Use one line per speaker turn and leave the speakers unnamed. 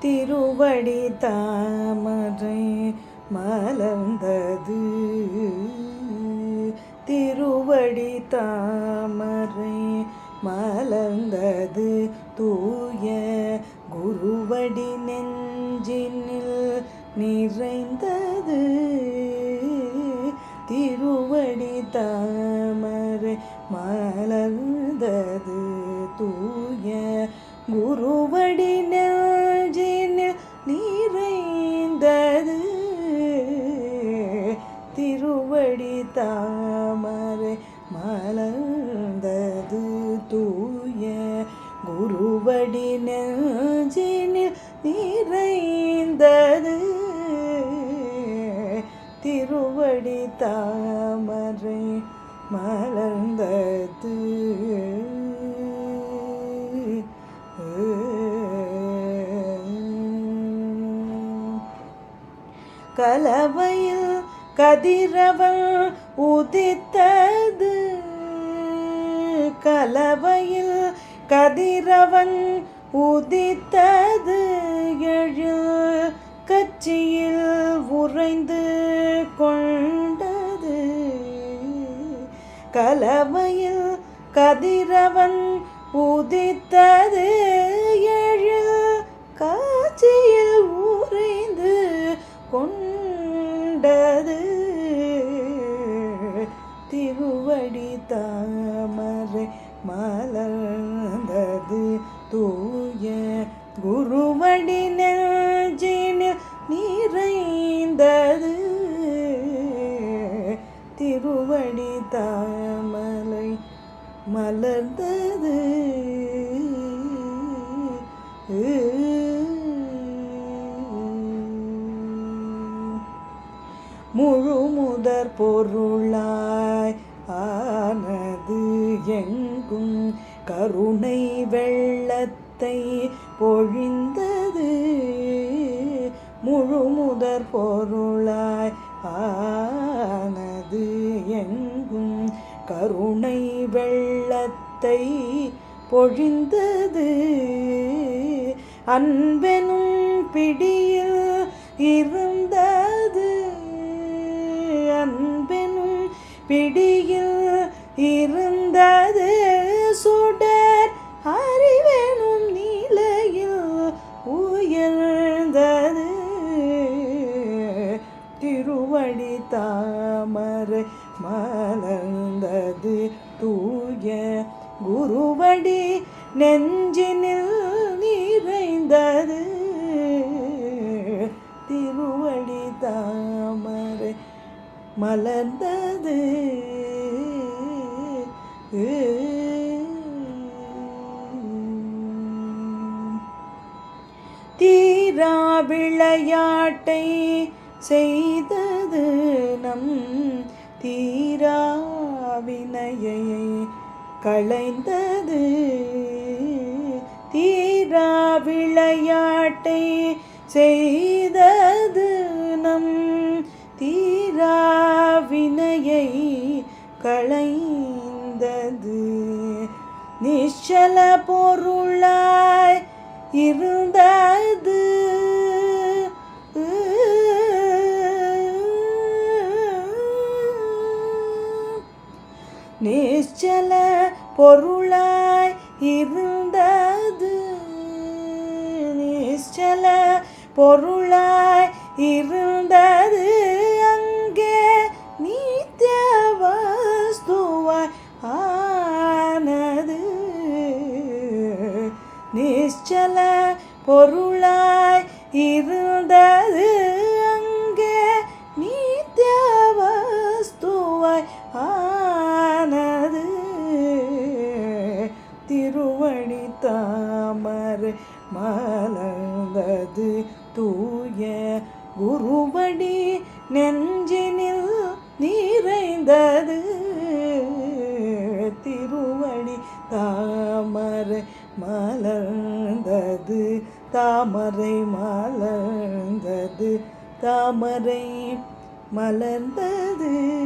திருவடி தாமரை மலர்ந்தது. திருவடி தாமரை மலர்ந்தது. தூய குருவடி நெஞ்சினில் நிறைந்தது. திருவடி தாமரை மலர்ந்தது. தூய குருவடி நெஞ்சினில் நிறைந்தது திருவடி தாமரை மலர்ந்தது. தூய குருவடி நெஞ்சினில் நிறைந்தது திருவடி தாமரை மலர்ந்தது. கலவையில் கதிரவள் உதித்தது. கலவையில் கதிரவன் உதித்தது. எழில் கட்சியில் உறைந்து கொண்டது. கலவையில் கதிரவன் உதித்தது. செடி தாமரை மலர்ந்தது தூய குருவடி நெஞ்சினில் நிறைந்தது. திருவடி தாமலை மலர்ந்தது. முழு முதற் பொருளாய் ஆனது எங்கும் கருணை வெள்ளத்தை பொழிந்தது. முழு முதற் பொருளாய் ஆனது எங்கும் கருணை வெள்ளத்தை பொழிந்தது. அன்பெனும் பிடியில் இருந்தது. அன்பெனும் பிடியில் இருந்தது. சுடர் அறிவெனும் நிலையில் உயர்ந்தது. திருவடி தாமரை மலர்ந்தது. தூய குருவடி நெஞ்சினில் நிறைந்தது. திருவடி தாமரை மலர்ந்தது. தீரா விளையாட்டை செய்தது நம் தீரா வினையை களைந்தது. தீரா விளையாட்டை செய்தது நம் தீரா வினையை களைந்தது நிச்சல பொருளாய் இருந்தது. நிச்சல பொருளாய் இருந்தது. நிச்சல பொருளாய் இருந்தது. பொருளாய் இருந்தது அங்கே நித்திய வஸ்துவாய் ஆனது. திருவடி தாமரை மலர்ந்தது தூய குருவடி நெஞ்சினில் நிறைந்தது. திருவடி தாமரை மலர்ந்தது தாமரை மலர்ந்தது. தாமரை மலர்ந்தது.